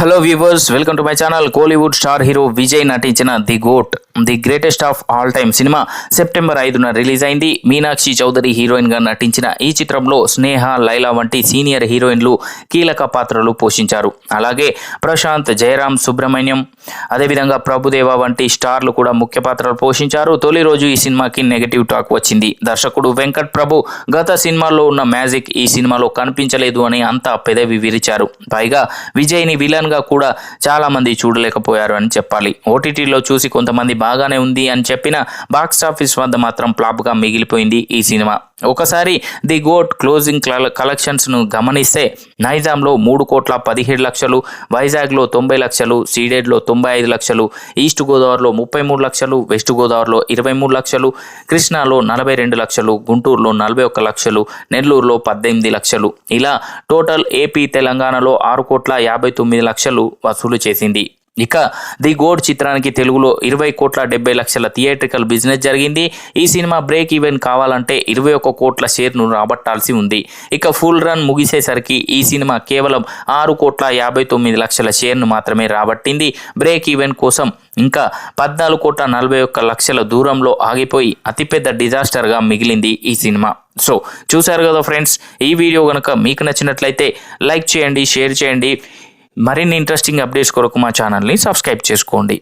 Hello viewers welcome to my channel Kollywood star hero Vijay నటించిన the GOAT the greatest of all time cinema September ఐదున release అయింది. మీనాక్షి చౌదరి హీరోయిన్గా నటించిన ఈ చిత్రంలో స్నేహ లైలా వంటి సీనియర్ హీరోయిన్లు కీలక పాత్రలు పోషించారు. అలాగే ప్రశాంత్ జయరాం సుబ్రహ్మణ్యం అదేవిధంగా ప్రభుదేవ వంటి స్టార్లు కూడా ముఖ్య పాత్రలు పోషించారు. తొలి రోజు ఈ సినిమాకి నెగటివ్ టాక్ వచ్చింది. దర్శకుడు వెంకట్ ప్రభు గత సినిమాల్లో ఉన్న మ్యాజిక్ ఈ సినిమాలో కనిపించలేదు అని అంతా పెదవి విరిచారు. పైగా విజయ్ని విలన్ గా కూడా చాలా మంది చూడలేకపోయారు అని చెప్పాలి. ఓటీటీలో చూసి కొంతమంది బాగానే ఉంది అని చెప్పిన బాక్స్ ఆఫీస్ వద్ద మాత్రం ఫ్లాప్గా మిగిలిపోయింది ఈ సినిమా. ఒకసారి ది గోట్ క్లోజింగ్ కలెక్షన్స్ను గమనిస్తే నైజాంలో మూడు కోట్ల పదిహేడు లక్షలు వైజాగ్లో తొంభై లక్షలు సీడెడ్లో తొంభై ఐదు లక్షలు ఈస్ట్ గోదావరిలో ముప్పై మూడు లక్షలు వెస్ట్ గోదావరిలో ఇరవై మూడు లక్షలు కృష్ణాలో నలభై రెండు లక్షలు గుంటూరులో నలభై ఒక్క లక్షలు నెల్లూరులో పద్దెనిమిది లక్షలు. ఇలా టోటల్ ఏపీ తెలంగాణలో ఆరు కోట్ల యాభై తొమ్మిది లక్షలు వసూలు చేసింది. ఇక ది గోడ్ చిత్రానికి తెలుగులో ఇరవై కోట్ల డెబ్బై లక్షల థియేట్రికల్ బిజినెస్ జరిగింది. ఈ సినిమా బ్రేక్ ఈవెన్ కావాలంటే ఇరవై ఒక్క కోట్ల షేర్ను రాబట్టాల్సి ఉంది. ఇక ఫుల్ రన్ ముగిసేసరికి ఈ సినిమా కేవలం ఆరు కోట్ల యాభై తొమ్మిది లక్షల షేర్ను మాత్రమే రాబట్టింది. బ్రేక్ ఈవెన్ కోసం ఇంకా పద్నాలుగు కోట్ల నలభై ఒక్క లక్షల దూరంలో ఆగిపోయి అతిపెద్ద డిజాస్టర్గా మిగిలింది ఈ సినిమా. సో చూశారు కదా ఫ్రెండ్స్ ఈ వీడియో కనుక మీకు నచ్చినట్లయితే లైక్ చేయండి షేర్ చేయండి. మరిన్ని ఇంట్రెస్టింగ్ అప్డేట్స్ కొరకు మా ఛానల్ని సబ్స్క్రైబ్ చేసుకోండి.